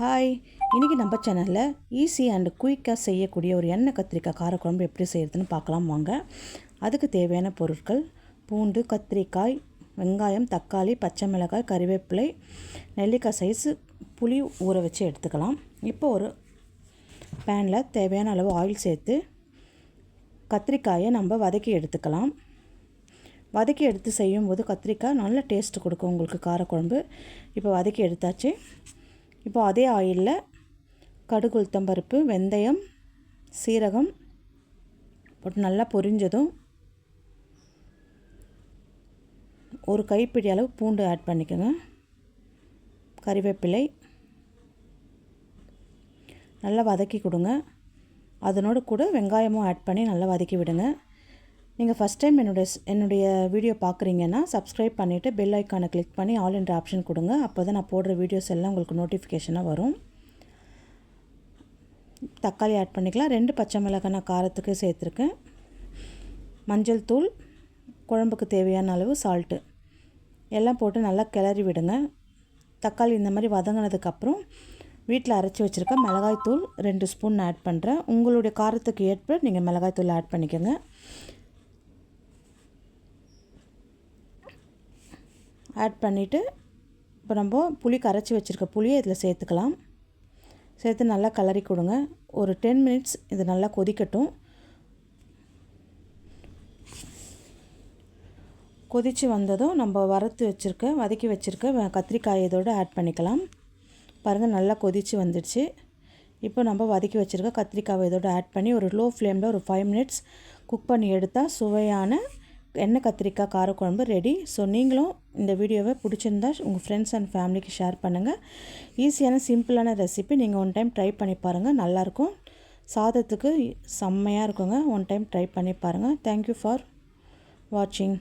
Hi இன்றைக்கி நம்ம சேனலில் ஈஸி அண்ட் குயிக்காக செய்யக்கூடிய ஒரு எண்ணெய் கத்திரிக்காய் காரக்குழம்பு எப்படி செய்கிறதுன்னு பார்க்கலாம் வாங்க. அதுக்கு தேவையான பொருட்கள் பூண்டு கத்திரிக்காய் வெங்காயம் தக்காளி பச்சை மிளகாய் கறிவேப்பிலை நெல்லிக்காய் சைஸு புளி ஊற வச்சு எடுத்துக்கலாம். இப்போ ஒரு பேனில் தேவையான அளவு ஆயில் சேர்த்து கத்திரிக்காயை நம்ம வதக்கி எடுத்துக்கலாம். வதக்கி எடுத்து செய்யும்போது கத்திரிக்காய் நல்ல டேஸ்ட் கொடுக்கும் உங்களுக்கு காரக்குழம்பு. இப்போ வதக்கி எடுத்தாச்சு. இப்போ அதே ஆயிலில் கடுகு உளுத்தம்பருப்பு வெந்தயம் சீரகம் போட்டு நல்லா பொரிஞ்சதும் ஒரு கைப்பிடி அளவு பூண்டு ஆட் பண்ணிக்கோங்க. கறிவேப்பிலை நல்லா வதக்கி கொடுங்க. அதனோடு கூட வெங்காயமும் ஆட் பண்ணி நல்லா வதக்கி விடுங்க. நீங்கள் ஃபஸ்ட் டைம் என்னுடைய என்னுடைய வீடியோ பார்க்குறீங்கன்னா சப்ஸ்கிரைப் பண்ணிவிட்டு பெல் ஐக்கானை கிளிக் பண்ணி ஆல் என்ற ஆப்ஷன் கொடுங்க. அப்போ தான் நான் போடுற வீடியோஸ் எல்லாம் உங்களுக்கு நோட்டிஃபிகேஷனாக வரும். தக்காளி ஆட் பண்ணிக்கலாம். ரெண்டு பச்சை மிளகாய் நான் காரத்துக்கு சேர்த்துருக்கேன். மஞ்சள் தூள் குழம்புக்கு தேவையான அளவு சால்ட்டு எல்லாம் போட்டு நல்லா கிளறி விடுங்க. தக்காளி இந்த மாதிரி வதங்கினதுக்கப்புறம் வீட்டில் அரைச்சி வச்சுருக்க மிளகாய் தூள் ரெண்டு ஸ்பூன் ஆட் பண்ணுறேன் உங்களுடைய காரத்துக்கு ஏற்ப நீங்கள் மிளகாய் தூள் ஆட் பண்ணிக்கோங்க. ஆட் பண்ணிவிட்டு இப்போ நம்ம புளி கரைச்சி வச்சுருக்க புளியை இதில் சேர்த்துக்கலாம். சேர்த்து நல்லா கலரி கொடுங்க. ஒரு டென் மினிட்ஸ் இது நல்லா கொதிக்கட்டும். கொதித்து வந்ததும் நம்ம வறுத்து வச்சுருக்க வதக்கி வச்சுருக்க கத்திரிக்காய் இதோடு ஆட் பண்ணிக்கலாம். பாருங்கள் நல்லா கொதித்து வந்துடுச்சு. இப்போ நம்ம வதக்கி வச்சுருக்க கத்திரிக்காவை இதோடு ஆட் பண்ணி ஒரு லோ ஃப்ளேமில் ஒரு ஃபைவ் மினிட்ஸ் குக் பண்ணி எடுத்தால் சுவையான எண்ணெய் கத்திரிக்காய் காரக்குழம்பு ரெடி ஸோ நீங்களும் இந்த வீடியோவை பிடிச்சிருந்தா உங்கள் ஃப்ரெண்ட்ஸ் அண்ட் ஃபேமிலிக்கு ஷேர் பண்ணுங்கள் ஈஸியான சிம்பிளான ரெசிபி நீங்கள் ஒன் டைம் ட்ரை பண்ணி பாருங்கள் நல்லாயிருக்கும் சாதத்துக்கு செம்மையாக இருக்குங்க. ஒன் டைம் ட்ரை பண்ணி பாருங்கள் தேங்க்யூ ஃபார் வாட்சிங்